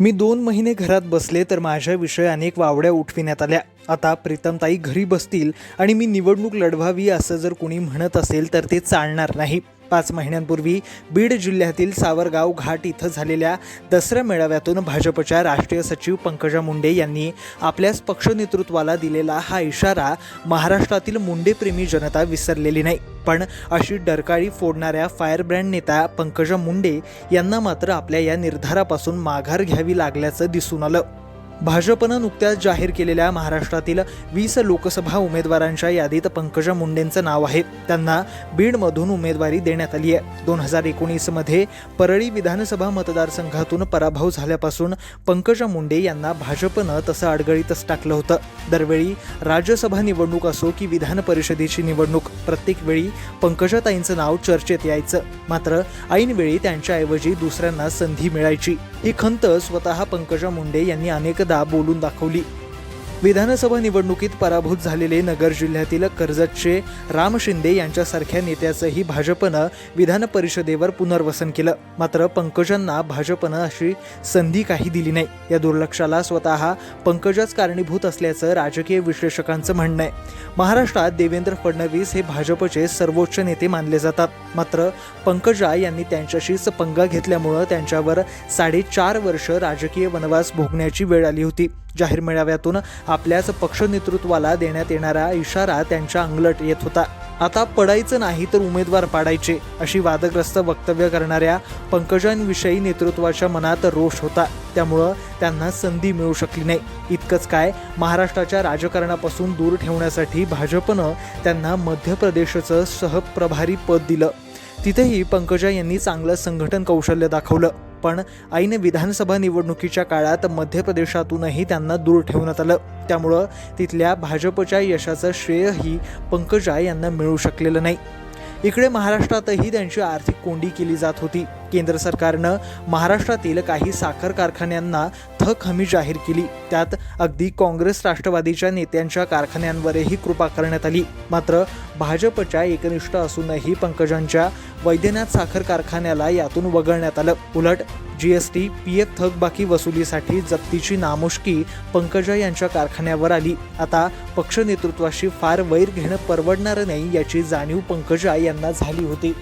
मी दोन महिने घरात बसले तर माझ्याविषयी अनेक वावड्या उठविण्यात आल्या. आता प्रीतमताई घरी बसतील आणि मी निवडणूक लढवावी असं जर कोणी म्हणत असेल तर ते चालणार नाही. पाच महिन्यांपूर्वी बीड जिल्ह्यातील सावरगाव घाट इथं झालेल्या दसरा मेळाव्यातून भाजपच्या राष्ट्रीय सचिव पंकजा मुंडे यांनी आपल्याच पक्षनेतृत्वाला दिलेला हा इशारा महाराष्ट्रातील मुंडेप्रेमी जनता विसरलेली नाही. पण अशी डरकाळी फोडणाऱ्या फायरब्रँड नेत्या नेता पंकजा मुंडे यांना मात्र आपल्या या निर्धारापासून माघार घ्यावी लागल्याचं दिसून आलं. भाजपनं नुकत्याच जाहीर केलेल्या महाराष्ट्रातील वीस लोकसभा उमेदवारांच्या यादीत पंकजा मुंडेंचं नाव आहे. त्यांना बीडमधून उमेदवारी देण्यात आली आहे. दोन हजार एकोणीसमध्ये परळी विधानसभा मतदारसंघातून पराभव झाल्यापासून पंकजा मुंडे यांना भाजपनं तसं अडगळीतच टाकलं होतं. दरवेळी राज्यसभा निवडणूक असो की विधान परिषदेची निवडणूक प्रत्येक वेळी पंकजाताईंचं नाव चर्चेत यायचं. मात्र ऐनवेळी त्यांच्याऐवजी दुसऱ्यांना संधी मिळायची. ही खंत स्वतः पंकजा मुंडे यांनी अनेक बोलून दाखवली. विधानसभा निवडणुकीत पराभूत झालेले नगर जिल्ह्यातील कर्जतचे राम शिंदे यांच्यासारख्या नेत्याचंही भाजपनं विधान परिषदेवर पुनर्वसन केलं. मात्र पंकजांना भाजपनं अशी संधी काही दिली नाही. या दुर्लक्षाला स्वतः पंकजच कारणीभूत असल्याचं राजकीय विश्लेषकांचं म्हणणं आहे. महाराष्ट्रात देवेंद्र फडणवीस हे भाजपचे सर्वोच्च नेते मानले जातात. मात्र पंकजा यांनी त्यांच्याशीच पंगा घेतल्यामुळं त्यांच्यावर साडेचार वर्ष राजकीय वनवास भोगण्याची वेळ आली होती. जाहीर मेळाव्यातून आपल्याच पक्ष नेतृत्वाला देण्यात येणारा इशारा त्यांच्या अंगलट येत होता. आता पडायचं नाही तर उमेदवार पाडायचे अशी वादग्रस्त वक्तव्य करणाऱ्या पंकजांविषयी नेतृत्वाच्या मनात रोष होता. त्यामुळं त्यांना संधी मिळू शकली नाही. इतकंच काय महाराष्ट्राच्या राजकारणापासून दूर ठेवण्यासाठी भाजपनं त्यांना मध्य प्रदेशचं सहप्रभारी पद दिलं. तिथेही पंकजा यांनी चांगलं संघटन कौशल्य दाखवलं. पण ऐन विधानसभा निवडणुकीच्या काळात मध्य प्रदेशातूनही त्यांना दूर ठेवण्यात आलं. त्यामुळं तिथल्या भाजपच्या यशाचं श्रेयही पंकजा यांना मिळू शकलेलं नाही. इकडे महाराष्ट्रातही त्यांची आर्थिक कोंडी केली जात होती. केंद्र सरकारनं महाराष्ट्रातील काही साखर कारखान्यांना थक हमी जाहीर केली. त्यात अगदी काँग्रेस राष्ट्रवादीच्या नेत्यांच्या कारखान्यांवरही कृपा करण्यात आली. मात्र भाजपच्या एकनिष्ठ असूनही पंकजांच्या वैद्यनाथ साखर कारखान्याला यातून वगळण्यात आलं. उलट जीएसटी पी एफ थकबाकी वसुलीसाठी जप्तीची नामुष्की पंकजा यांच्या कारखान्यावर आली. आता पक्ष नेतृत्वाशी फार वैर घेणं परवडणारं नाही याची जाणीव पंकजा यांना झाली होती.